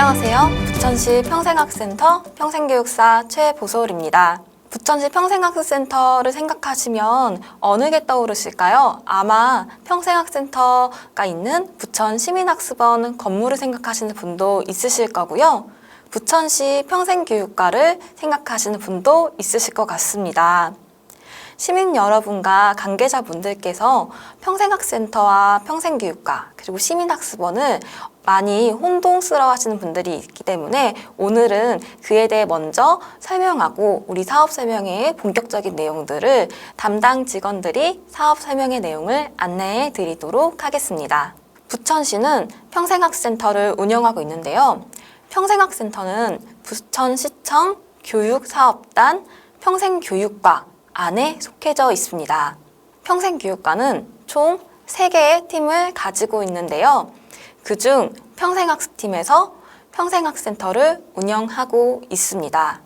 안녕하세요. 부천시 평생학센터 평생교육사 최보솔입니다. 부천시 평생학습센터를 생각하시면 어느 게 떠오르실까요? 아마 평생학센터가 있는 부천 시민학습원 건물을 생각하시는 분도 있으실 거고요. 부천시 평생교육과를 생각하시는 분도 있으실 것 같습니다. 시민 여러분과 관계자분들께서 평생학센터와 평생교육과 그리고 시민학습원을 많이 혼동스러워 하시는 분들이 있기 때문에 오늘은 그에 대해 먼저 설명하고 우리 사업 설명회의 본격적인 내용들을 담당 직원들이 사업 설명의 내용을 안내해 드리도록 하겠습니다. 부천시는 평생학센터를 운영하고 있는데요. 평생학센터는 부천시청 교육사업단 평생교육과 안에 속해져 있습니다. 평생교육과는 총 3개의 팀을 가지고 있는데요. 그중 평생학습팀에서 평생학센터를 운영하고 있습니다.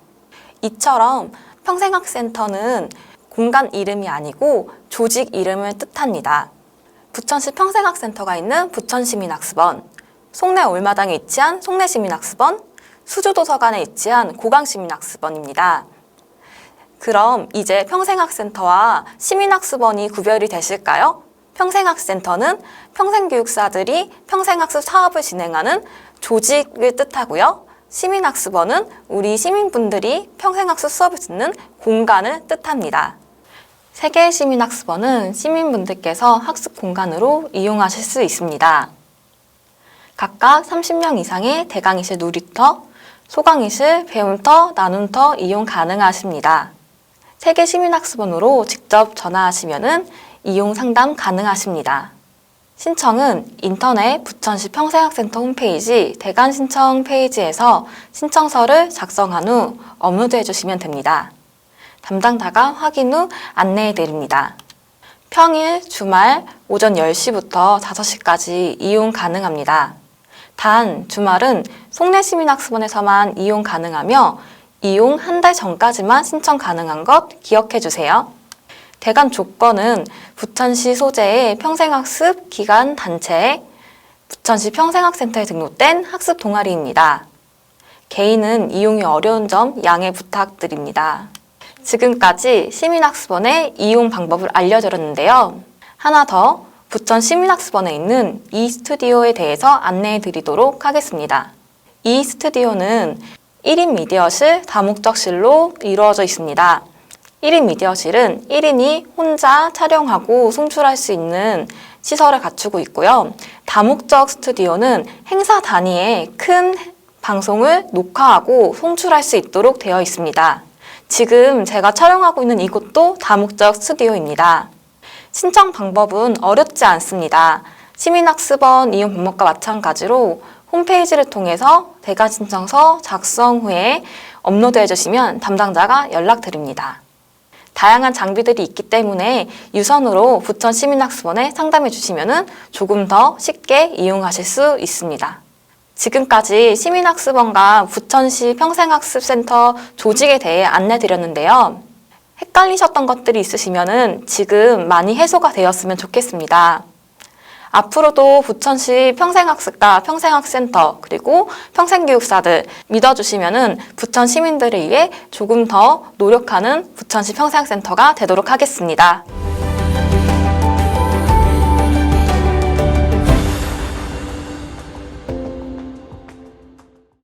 이처럼 평생학센터는 공간 이름이 아니고 조직 이름을 뜻합니다. 부천시 평생학센터가 있는 부천시민학습원, 송내 올마당에 위치한 송내시민학습원, 수주도서관에 위치한 고강시민학습원입니다. 그럼 이제 평생학센터와 시민학습원이 구별이 되실까요? 평생학센터는 평생교육사들이 평생학습 사업을 진행하는 조직을 뜻하고요. 시민학습원은 우리 시민분들이 평생학습 수업을 듣는 공간을 뜻합니다. 세계 시민학습원은 시민분들께서 학습 공간으로 이용하실 수 있습니다. 각각 30명 이상의 대강의실 놀이터, 소강의실, 배움터, 나눔터 이용 가능하십니다. 세계 시민학습원으로 직접 전화하시면 이용 상담 가능하십니다. 신청은 인터넷 부천시 평생학센터 홈페이지 대관 신청 페이지에서 신청서를 작성한 후 업로드해 주시면 됩니다. 담당자가 확인 후 안내해 드립니다. 평일, 주말 오전 10시부터 5시까지 이용 가능합니다. 단 주말은 송내시민학습원에서만 이용 가능하며 이용 한 달 전까지만 신청 가능한 것 기억해 주세요. 대관 조건은 부천시 소재의 평생학습 기관 단체, 부천시 평생학센터에 등록된 학습 동아리입니다. 개인은 이용이 어려운 점 양해 부탁드립니다. 지금까지 시민학습원의 이용 방법을 알려드렸는데요. 하나 더 부천 시민학습원에 있는 이 스튜디오에 대해서 안내해 드리도록 하겠습니다. 이 스튜디오는 1인 미디어실, 다목적실로 이루어져 있습니다. 1인 미디어실은 1인이 혼자 촬영하고 송출할 수 있는 시설을 갖추고 있고요. 다목적 스튜디오는 행사 단위의 큰 방송을 녹화하고 송출할 수 있도록 되어 있습니다. 지금 제가 촬영하고 있는 이곳도 다목적 스튜디오입니다. 신청 방법은 어렵지 않습니다. 시민학습원 이용 방법과 마찬가지로 홈페이지를 통해서 대가 신청서 작성 후에 업로드해 주시면 담당자가 연락드립니다. 다양한 장비들이 있기 때문에 유선으로 부천 시민학습원에 상담해 주시면 조금 더 쉽게 이용하실 수 있습니다. 지금까지 시민학습원과 부천시 평생학습센터 조직에 대해 안내 드렸는데요. 헷갈리셨던 것들이 있으시면 지금 많이 해소가 되었으면 좋겠습니다. 앞으로도 부천시 평생학습과 평생학센터 그리고 평생교육사들 믿어주시면 부천 시민들을 위해 조금 더 노력하는 부천시 평생학센터가 되도록 하겠습니다.